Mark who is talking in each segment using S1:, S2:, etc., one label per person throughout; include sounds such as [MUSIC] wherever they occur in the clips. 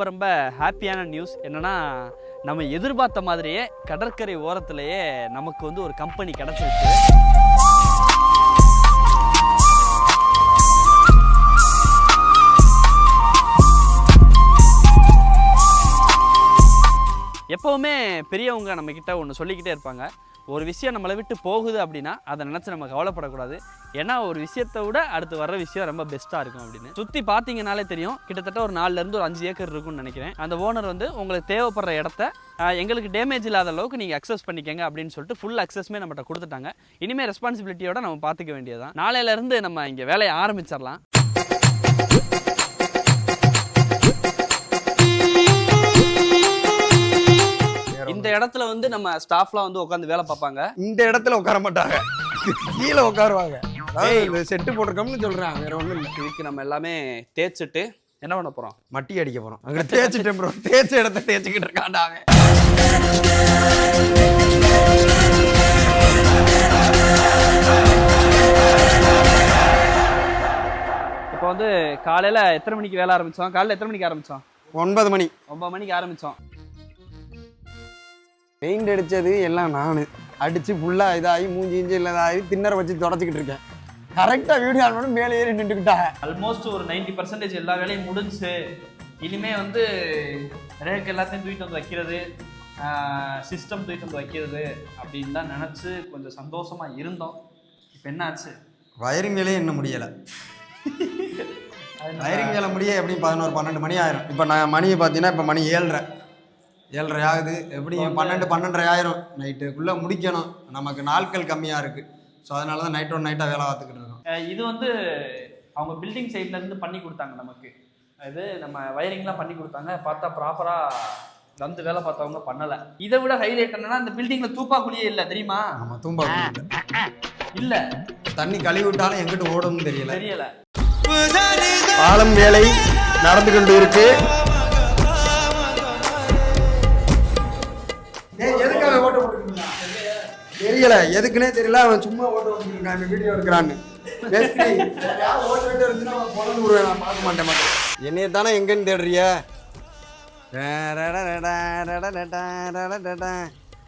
S1: ரொம்ப ரொம்ப ஹாப்பியான நியூஸ் என்னன்னா நம்ம எதிர்பார்த்த மாதிரியே கடற்கரை ஓரத்துலேயே நமக்கு வந்து ஒரு கம்பெனி கிடச்சிருக்கு. எப்போவுமே பெரியவங்க நம்ம ஒன்று சொல்லிக்கிட்டே இருப்பாங்க. ஒரு விஷயம் நம்மளை விட்டு போகுது அப்படின்னா அதை நினச்சி நம்ம கவலைப்படக்கூடாது. ஏன்னா ஒரு விஷயத்தை விட அடுத்து வர்ற விஷயம் ரொம்ப பெஸ்ட்டாக இருக்கும் அப்படின்னு. சுற்றி பார்த்தீங்கனாலே தெரியும் கிட்டத்தட்ட ஒரு நாலுலேருந்து ஒரு அஞ்சு ஏக்கர் இருக்கும்னு நினைக்கிறேன். அந்த ஓனர் வந்து உங்களுக்கு தேவைப்படுற இடத்த எங்களுக்கு டேமேஜ் இல்லாத அளவுக்கு நீங்கள் அக்சஸ் பண்ணிக்கங்க அப்படின்னு சொல்லிட்டு ஃபுல் அக்சஸ்மே நம்மகிட்ட கொடுத்துட்டாங்க. இனிமேல் ரெஸ்பான்சிபிலிட்டியோட நம்ம பார்த்துக்க வேண்டியதுதான். நாளையிலேருந்து நம்ம இங்கே வேலையை ஆரம்பிச்சிடலாம். இந்த இடத்துல வந்து நம்ம ஸ்டாஃப்லாம் வந்து உட்காந்து வேலை பார்ப்பாங்க.
S2: இந்த இடத்துல உட்கார மாட்டாங்க. கீழே உட்காருவாங்க. செட்டு போட்டிருக்கோம்னு சொல்றேன். வேற ஒண்ணும் இல்லை.
S1: இதுக்கு நம்ம எல்லாமே தேய்ச்சிட்டு என்ன பண்ண போகிறோம்
S2: மட்டி அடிக்க போறோம். அங்க தேய்ச்சிட்டேன் ப்ரோ தேய்ச்ச இடத்த தேய்ச்சிக்கிட்டு இருக்காண்டா அவன்.
S1: இப்போ வந்து காலையில் எத்தனை மணிக்கு வேலை ஆரம்பித்தோம் காலையில் எத்தனை மணிக்கு ஆரம்பித்தோம்
S2: ஒன்பது மணி.
S1: ஒன்பது மணிக்கு ஆரம்பித்தோம்
S2: பெயிண்ட் அடிச்சது எல்லாம் நான். அடிச்சு ஃபுல்லா இதாகி மூஞ்சி இஞ்சி இல்லாதாகி திண்ணற வச்சு தொடச்சிக்கிட்டு இருக்கேன். கரெக்டா வீடியோ ஆன் மேலே ஏறி நின்றுக்கிட்டாங்க.
S1: ஆல்மோஸ்ட் ஒரு 90% பர்சன்டேஜ் எல்லா வேலையும் முடிஞ்சு இனிமே வந்து ரேக் எல்லாத்தையும் தூக்கிட்டு வந்து வைக்கிறது சிஸ்டம் தூக்கிட்டு வந்து வைக்கிறது அப்படின்னு தான் நினச்சி கொஞ்சம் சந்தோஷமாக இருந்தோம். இப்போ என்ன ஆச்சு?
S2: வயரிங் வேலையே இன்னும் முடியல. [LAUGHS] வயரிங் வேலை முடிய எப்படியும் பதினோரு பன்னெண்டு மணி ஆயிரும். இப்போ நான் மணியை பார்த்தீங்கன்னா இப்போ மணி ஏழ்ரை. ஏழ்ரை ஆகுது. எப்படியும் பன்னெண்டு பன்னெண்டரை ஆயிரும். நைட்டுக்குள்ளே முடிக்கணும். நமக்கு நாட்கள் கம்மியாக இருக்குது ஸோ அதனால தான் நைட்டோட நைட்டாக வேலை பார்த்துக்கிட்டு இருக்கோம்.
S1: இது வந்து அவங்க பில்டிங் சைட்லேருந்து பண்ணி கொடுத்தாங்க நமக்கு. இது நம்ம வயரிங்லாம் பண்ணி கொடுத்தாங்க. பார்த்தா ப்ராப்பராக வந்து வேலை பார்த்தவங்க பண்ணலை. இதை விட ஹைலைட் என்னன்னா இந்த பில்டிங்கில் தூப்பாக்குழியே இல்லை தெரியுமா?
S2: நம்ம தூம்பா
S1: இல்லை.
S2: தண்ணி கழுவி விட்டாலும் எங்கிட்டு ஓடும்னு தெரியல.
S1: தெரியல.
S2: பாலம் வேலை நடந்து கொண்டு இருக்கு. தெரியல எதுக்குன்னே தெரியல. அவன் சும்மா ஓட்ட வச்சுருக்கான். இந்த வீடியோ எடுக்கிறான்னு. மேஸ்திரி, யார் ஓட்ட வேண்டிய இருந்துச்சுன்னா அவன் பொழந்து விடுவேன், நான் பார்க்க மாட்டேன் மாட்டேன். என்னைய தானே எங்கன்னு தேடுறிய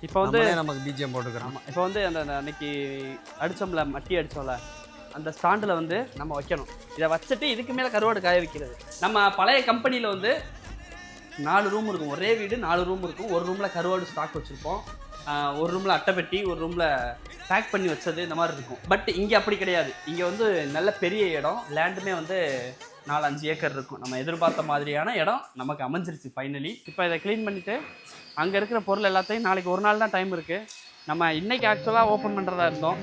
S1: இப்போ வந்து
S2: நமக்கு பிஜிஎம் போட்டுக்கிறோம்.
S1: இப்போ வந்து அந்த அந்த அன்னைக்கு அடிச்சோம்ல மட்டி அடிச்சோம்ல அந்த ஸ்டாண்டில் வந்து நம்ம வைக்கணும். இதை வச்சுட்டு இதுக்கு மேலே கருவாடு காய வைக்கிறது. நம்ம பழைய கம்பெனியில் வந்து நாலு ரூம் இருக்கும். ஒரே வீடு நாலு ரூம் இருக்கும். ஒரு ரூமில் கருவாடு ஸ்டாக் வச்சுருப்போம். ஒரு ரூமில் அட்டைப்பெட்டி ஒரு ரூமில் பேக் பண்ணி வச்சது இந்த மாதிரி இருக்கும். பட் இங்கே அப்படி கிடையாது. இங்கே வந்து நல்ல பெரிய இடம். லேண்டுமே வந்து நாலு அஞ்சு ஏக்கர் இருக்கும். நம்ம எதிர்பார்த்த மாதிரியான இடம் நமக்கு அமைஞ்சிருச்சு ஃபைனலி இப்போ இதை க்ளீன் பண்ணிவிட்டு அங்கே இருக்கிற பொருள் எல்லாத்தையும் நாளைக்கு ஒரு நாள் தான் டைம் இருக்குது நம்ம இன்றைக்கி ஆக்சுவலாக ஓப்பன் பண்ணுறதா இருந்தோம்.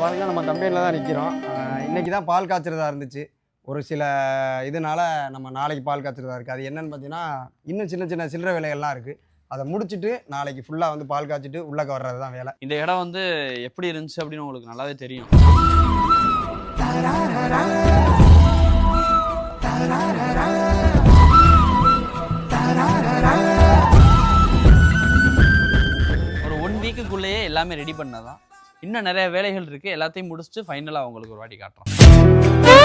S2: பாருங்க நம்ம கம்பெனியில் தான் நிற்கிறோம் இன்றைக்கி தான் பால் காய்ச்சறதா இருந்துச்சு. ஒரு சில இதனால நம்ம நாளைக்கு பால் காய்ச்சறதா இருக்குது அது என்னன்னு பார்த்தீங்கன்னா இன்னும் சின்ன சின்ன சில்லறை வேலைகள்லாம் இருக்குது அதை முடிச்சுட்டு நாளைக்கு ஃபுல்லாக வந்து பால் காய்ச்சிட்டு உள்ளக்க வர்றது தான் வேலை.
S1: இந்த இடம் வந்து எப்படி இருந்துச்சு அப்படின்னு உங்களுக்கு நல்லாவே தெரியும். ஒரு ஒன் வீக்குக்குள்ளேயே எல்லாமே ரெடி பண்ணதான். இன்னும் நிறைய வேலைகள் இருக்குது எல்லாத்தையும் முடிச்சுட்டு ஃபைனலாக உங்களுக்கு ஒரு வாட்டி காட்டுறோம்.